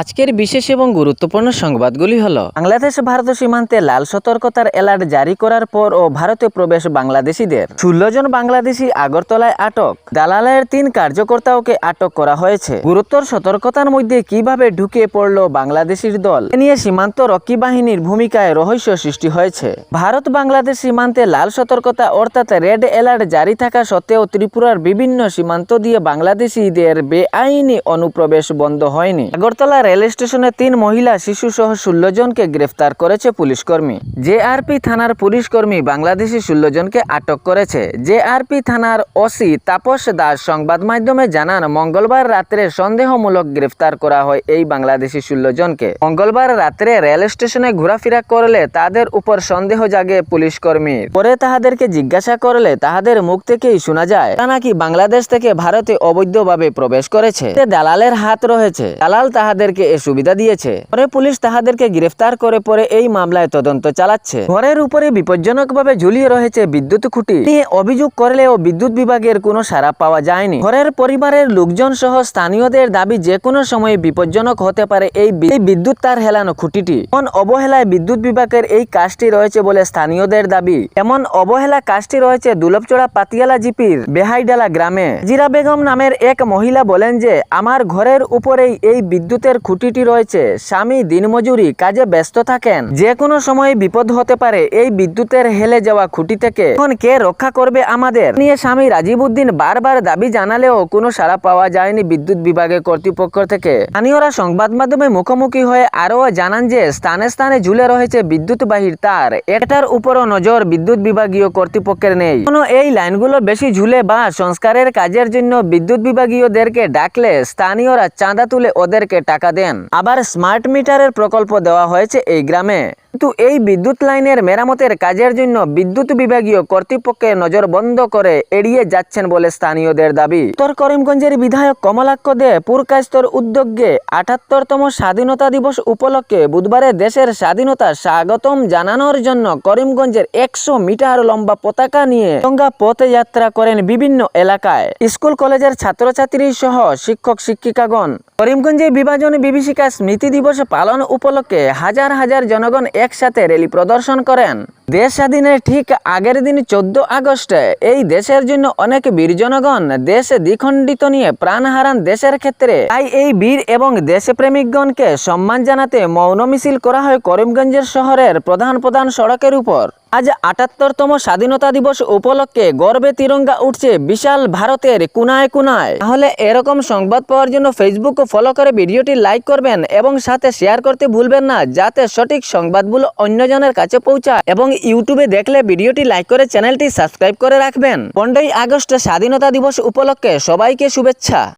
আজকের বিশেষ এবং গুরুত্বপূর্ণ সংবাদগুলি হল, বাংলাদেশ ভারত সীমান্তে লাল সতর্কতার অ্যালার্ট জারি করার পর ও ভারতে প্রবেশ বাংলাদেশিদের। ষোলো জন বাংলাদেশি আগরতলায় আটক, দালালের তিন কার্যকর্তাওকে আটক করা হয়েছে। গুরুতর সতর্কতার মধ্যে কীভাবে ঢুকে পড়ল বাংলাদেশির দল, এ নিয়ে সীমান্ত রক্ষী বাহিনীর ভূমিকায় রহস্য সৃষ্টি হয়েছে। ভারত বাংলাদেশ সীমান্তে লাল সতর্কতা অর্থাৎ রেড অ্যালার্ট জারি থাকা সত্ত্বেও ত্রিপুরার বিভিন্ন সীমান্ত দিয়ে বাংলাদেশিদের বেআইনি অনুপ্রবেশ বন্ধ হয়নি। আগরতলা রেল স্টেশনে তিন মহিলা শিশু সহ ষোলো জনকে গ্রেফতার করেছে পুলিশ কর্মী জেআরপি থানার পুলিশ কর্মী বাংলাদেশি ষোলো জনকে আটক করেছে। জেআরপি থানার ওসি তাপস দাস সংবাদ মাধ্যমে জানান, মঙ্গলবার রাত্রে সন্দেহমূলক গ্রেফতার করা হয় এই বাংলাদেশি ষোলো জনকে। মঙ্গলবার রাত্রে রেল স্টেশনে ঘোরাফেরা করলে তাদের উপর সন্দেহ জাগে পুলিশ কর্মীর পরে তাহাদেরকে জিজ্ঞাসা করলে তাহাদের মুখ থেকেই শোনা যায় তা নাকি বাংলাদেশ থেকে ভারতে অবৈধভাবে প্রবেশ করেছে। দালালের হাত রয়েছে। দালাল তাহাদেরকে এ সুবিধা দিয়েছে। পরে পুলিশ তাহাদেরকে গ্রেফতার করে পরে এই মামলায় তদন্ত চালাচ্ছে। ঘরের উপরে বিপজ্জনকভাবে ঝুলিয়ে রয়েছে বিদ্যুৎ খুঁটি। নিয়ে অভিযোগ করলেও বিদ্যুৎ বিভাগের কোনো সাড়া পাওয়া যায়নি। ঘরের পরিবারের লোকজন সহ স্থানীয়দের দাবি যে কোনো সময় বিপজ্জনক হতে পারে এই বিদ্যুৎ তার হেলানো খুঁটিটি। এমন অবহেলায় বিদ্যুৎ বিভাগের এই কাজটি রয়েছে বলে স্থানীয়দের দাবি। এমন অবহেলা কাজটি রয়েছে দুলভচড়া পাতিয়ালা জিপির বেহাইডালা গ্রামে। জিরা বেগম নামের এক মহিলা বলেন যে, আমার ঘরের উপরেই এই বিদ্যুতের খুঁটিটি রয়েছে। স্বামী দিনমজুরি কাজে ব্যস্ত থাকেন। যে কোনো সময় বিপদ হতে পারে, এই বিদ্যুতের হেলে যাওয়া খুঁটি থেকে। এখন কে রক্ষা করবে আমাদের? নিয়ে স্বামী রাজীব উদ্দিন বারবার দাবি জানালেও কোনো সাড়া পাওয়া যায়নি বিদ্যুৎ বিভাগের কর্তৃপক্ষ থেকে। স্থানীয়রা সংবাদ মাধ্যমে মুখোমুখি হয়ে আরও জানান যে, স্থানে স্থানে ঝুলে রয়েছে বিদ্যুৎ বাহির তার। এটার উপরও নজর বিদ্যুৎ বিভাগীয় কর্তৃপক্ষের নেই। কোনো এই লাইনগুলো বেশি ঝুলে বা সংস্কারের কাজের জন্য বিদ্যুৎ বিভাগীয়দেরকে ডাকলে, স্থানীয়রা চাঁদা তুলে ওদেরকে টাকা দেন। আবার স্মার্ট মিটারের প্রকল্প দেওয়া হয়েছে এই গ্রামে। কিন্তু এই বিদ্যুৎ লাইনের মেরামতের কাজের জন্য বিদ্যুৎ বিভাগীয় কর্তৃপক্ষের নজর বন্ধ করে এড়িয়ে যাচ্ছেন বলে স্থানীয়দের দাবি। উত্তর করিমগঞ্জের বিধায়ক কমলাক্ষ দে পুরকাস্তর উদ্যোগে আটাত্তরতম স্বাধীনতা দিবস উপলক্ষে বুধবারে দেশের স্বাধীনতা স্বাগতম জানানোর জন্য করিমগঞ্জের একশো মিটার লম্বা পতাকা নিয়ে গঙ্গা পথে যাত্রা করেন বিভিন্ন এলাকায়। স্কুল কলেজের ছাত্রছাত্রী সহ শিক্ষক শিক্ষিকাগণ। করিমগঞ্জে বিভাজন বিভীষিকা স্মৃতি দিবস পালন উপলক্ষে হাজার হাজার জনগণ একসাথে র্যালি প্রদর্শন করেন। দেশ স্বাধীনের ঠিক আগের দিন চোদ্দ আগস্টে এই দেশের জন্য অনেক বীর জনগণ দেশ দ্বিখণ্ডিত নিয়ে প্রাণ হারান দেশের ক্ষেত্রে। তাই এই বীর এবং দেশপ্রেমিকগণকে সম্মান জানাতে মৌন মিছিল করা হয় করিমগঞ্জের শহরের প্রধান প্রধান সড়কের উপর। আজ আটাত্তরতম স্বাধীনতা দিবস উপলক্ষে গর্বে তিরঙ্গা উঠছে বিশাল ভারতের কুনায় কুনায় তাহলে এরকম সংবাদ পাওয়ার জন্য ফেসবুক ফলো করে ভিডিওটি লাইক করবেন এবং সাথে শেয়ার করতে ভুলবেন না, যাতে সঠিক সংবাদগুলো অন্যজনের কাছে পৌঁছায় এবং ইউটিউবে দেখলে ভিডিওটি লাইক করে চ্যানেলটি সাবস্ক্রাইব করে রাখবেন। পনেরোই আগস্ট স্বাধীনতা দিবস উপলক্ষে সবাইকে শুভেচ্ছা।